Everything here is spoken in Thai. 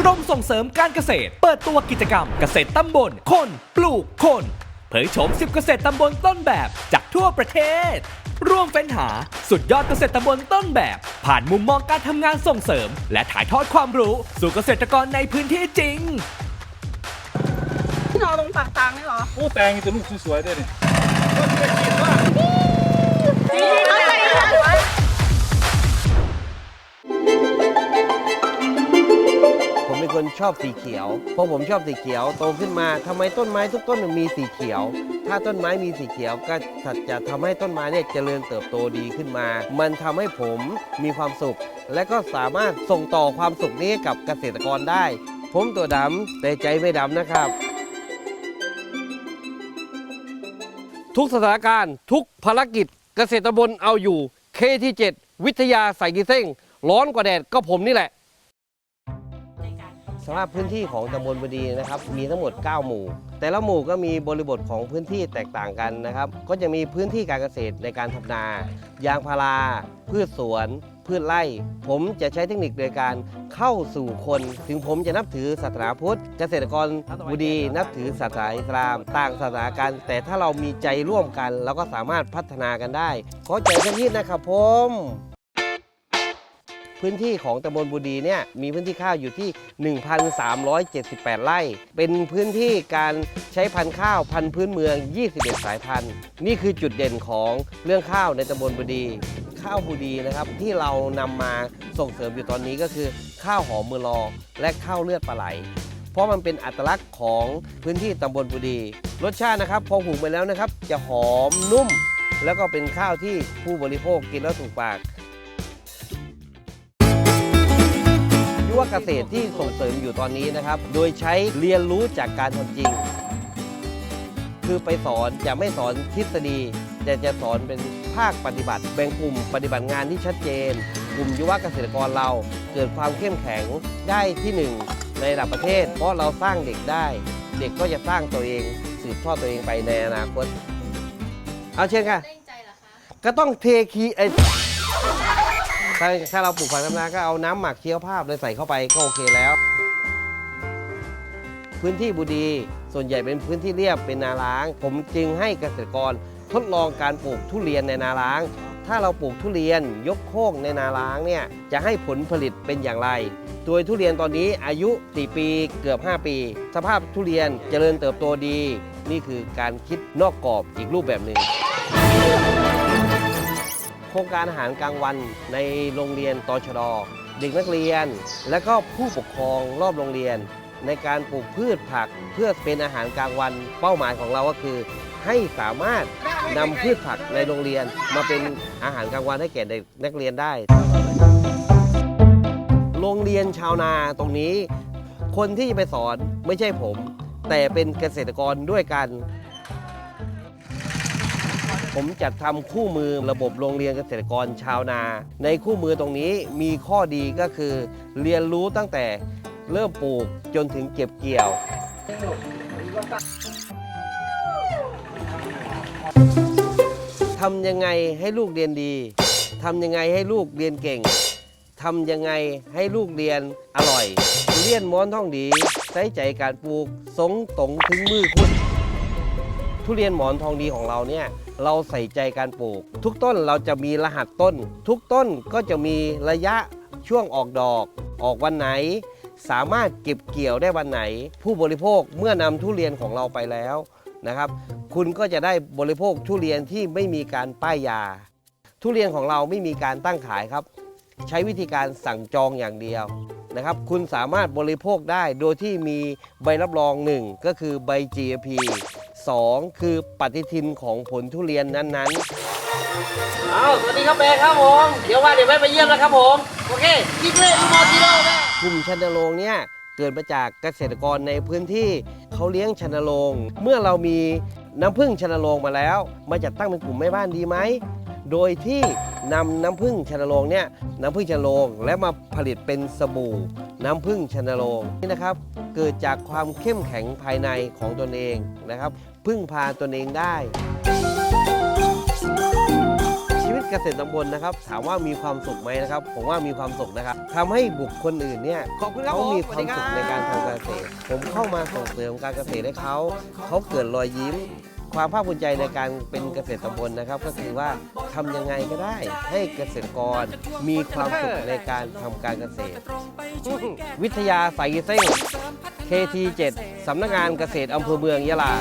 กรมส่งเสริมการเกษตร เปิดตัวกิจกรรมเกษตรตำบล คนปลูกคน เผยโฉม10 เกษตรตำบลต้นแบบจากทั่วประเทศ ร่วมเฟ้นหาสุดยอดเกษตรตำบลต้นแบบ ผ่านมุมมองการทำงานส่งเสริม และถ่ายทอดความรู้สู่เกษตรกรในพื้นที่จริงที่นอนลงปากตางนี่เหรอ โอ้แตงจะลูกสวยๆด้วยนี่จ เป็นคนชอบสีเขียวเพราะผมชอบสีเขียวโตขึ้นมาทำไมต้นไม้ทุกต้นมันมีสีเขียว ถ้าต้นไม้มีสีเขียวก็จะทำให้ต้นไม้เนี่ยเจริญเติบโตดีขึ้นมา มันทำให้ผมมีความสุข และก็สามารถส่งต่อความสุขนี้กับเกษตรกรได้ ผมตัวดำแต่ใจไม่ดำนะครับ ทุกสถานการณ์ทุกภารกิจเกษตรบนเอาอยู่เคที่7วิทยาใส่กีเส้งร้อนกว่าแดดก็ผมนี่แหละ สำหรับพื้นที่ของตำบลบดีนะครับ มีทั้งหมด 9 หมู่ แต่ละหมู่ก็มีบริบทของพื้นที่แตกต่างกันนะครับ ก็จะมีพื้นที่การเกษตรในการทำนา ยางพารา พืชสวน พืชไร่ ผมจะใช้เทคนิคโดยการเข้าสู่คน ถึงผมจะนับถือศาสนาพุทธ เกษตรกรบุดี นับถือศาสนาอิสลาม ต่างศาสนากัน แต่ถ้าเรามีใจร่วมกัน เราก็สามารถพัฒนากันได้ ขอใจกันนิดนะครับผม พื้นที่ของตำบลบุดีเนี่ยมีพื้นที่ข้าวอยู่ที่ 1,378 ไร่ เป็นพื้นที่การใช้พันธุ์ข้าวพันธุ์พื้นเมือง 21 สายพันธุ์ นี่คือจุดเด่นของเรื่องข้าวในตำบลบุดี ข้าวบุดีนะครับที่เรานำมาส่งเสริมอยู่ตอนนี้ก็คือ ข้าวหอมมือรอและข้าวเลือดปลาไหล เพราะมันเป็นอัตลักษณ์ของพื้นที่ตำบลบุดี รสชาตินะครับพอหุงไปแล้วนะครับ จะหอมนุ่ม แล้วก็เป็นข้าวที่ผู้บริโภคกินแล้วถูกปาก ยุวเกษตรที่ส่งเสริมอยู่ตอนนี้นะครับ โดยใช้เรียนรู้จากการทำจริง คือไปสอนจะไม่สอนทฤษฎีแต่จะสอนเป็นภาคปฏิบัติแบ่งกลุ่มปฏิบัติงานที่ชัดเจน กลุ่มยุวเกษตรกรเราเกิดความเข้มแข็งได้ที่หนึ่งในระดับประเทศ เพราะเราสร้างเด็กได้ เด็กก็จะสร้างตัวเอง สืบทอดตัวเองไปในอนาคต เอาเชิญค่ะเร่งใจเหรอคะก็ต้องเทคีไอ ถ้าถ้าเราปลูกฝังทำนาก็เอาน้ำหมักเคี้ยวภาพเลยใส่เข้าไปก็โอเคแล้ว พื้นที่บุดีส่วนใหญ่เป็นพื้นที่เรียบเป็นนาล้าง ผมจึงให้เกษตรกรทดลองการปลูกทุเรียนในนาล้าง ถ้าเราปลูกทุเรียนยกโคกในนาล้างเนี่ยจะให้ผลผลิตเป็นอย่างไรโดยทุเรียนตอนนี้อายุ 4 ปีเกือบ 5 ปี สภาพทุเรียนเจริญเติบโตดี นี่คือการคิดนอกกรอบอีกรูปแบบหนึ่ง โครงการอาหารกลางวันในโรงเรียนตชดเด็กนักเรียน และก็ผู้ปกครองรอบโรงเรียน ในการปลูกพืชผักเพื่อเป็นอาหารกลางวัน เป้าหมายของเราก็คือ ให้สามารถนำพืชผักในโรงเรียน มาเป็นอาหารกลางวันให้แก่เด็กนักเรียนได้ โรงเรียนชาวนาตรงนี้ คนที่จะไปสอนไม่ใช่ผม แต่เป็นเกษตรกรด้วยกัน ผมจัดทำคู่มือระบบโรงเรียนเกษตรกรชาวนา ในคู่มือตรงนี้มีข้อดีก็คือ เรียนรู้ตั้งแต่เริ่มปลูกจนถึงเก็บเกี่ยว ทำยังไงให้ลูกเรียนดี ทำยังไงให้ลูกเรียนเก่ง ทำยังไงให้ลูกเรียนอร่อย เรียนม้อนท่องดีใช้ใจการปลูก สงตรงถึงมือคุณ ทุเรียนหมอนทองดีของเราเนี่ยเราใส่ใจการปลูก ทุกต้นเราจะมีรหัสต้น ทุกต้นก็จะมีระยะช่วงออกดอก ออกวันไหน สามารถเก็บเกี่ยวได้วันไหน ผู้บริโภคเมื่อนำทุเรียนของเราไปแล้วนะครับ คุณก็จะได้บริโภคทุเรียนที่ไม่มีการป้ายยา ทุเรียนของเราไม่มีการตั้งขายครับ ใช้วิธีการสั่งจองอย่างเดียวนะครับ คุณสามารถบริโภคได้โดยที่มีใบรับรอง1ก็คือใบ GAP 2 คือปฏิทินของผลทุเรียนนั้นๆเอาสวัสดีครับแม่ครับผม เดี๋ยวว่าเดี๋ยวแม่ไปเยี่ยมแล้วครับผม โอเคกิ๊กเลยลูกมอจิโร่กลุ่มชันโรงเนี่ยเกิดมาจากเกษตรกรในพื้นที่เขาเลี้ยงชันโรงเมื่อเรามีน้ำผึ้งชันโรงมาแล้ว มาจัดตั้งเป็นกลุ่มแม่บ้านดีไหม โดยที่นำน้ำผึ้งชนโรงเนี่ยน้ำผึ้งชนโรงและมาผลิตเป็นสบู่ น้ำผึ้งชนโรงนี่นะครับ เกิดจากความเข้มแข็งภายในของตนเองนะครับพึ่งพาตนเองได้ ชีวิตเกษตรตำบลนะครับ ถามว่ามีความสุขไหมนะครับ ผมว่ามีความสุขนะครับทำให้บุคคลอื่นเนี่ยขอบคุณครับเขาผมมีความสุขในการทำการเกษตร ผมเข้ามาส่งเสริมการเกษตรให้เขา เขาเกิดรอยยิ้ม ความภาคภูมิใจในการเป็นเกษตรตำบลนะครับ ก็คือว่าทำยังไงก็ได้ ให้เกษตรกรมีความสุขในการทำการเกษตร วิทยาสายเส้ง KT7 สำนักงานเกษตรอำเภอเมืองยะลา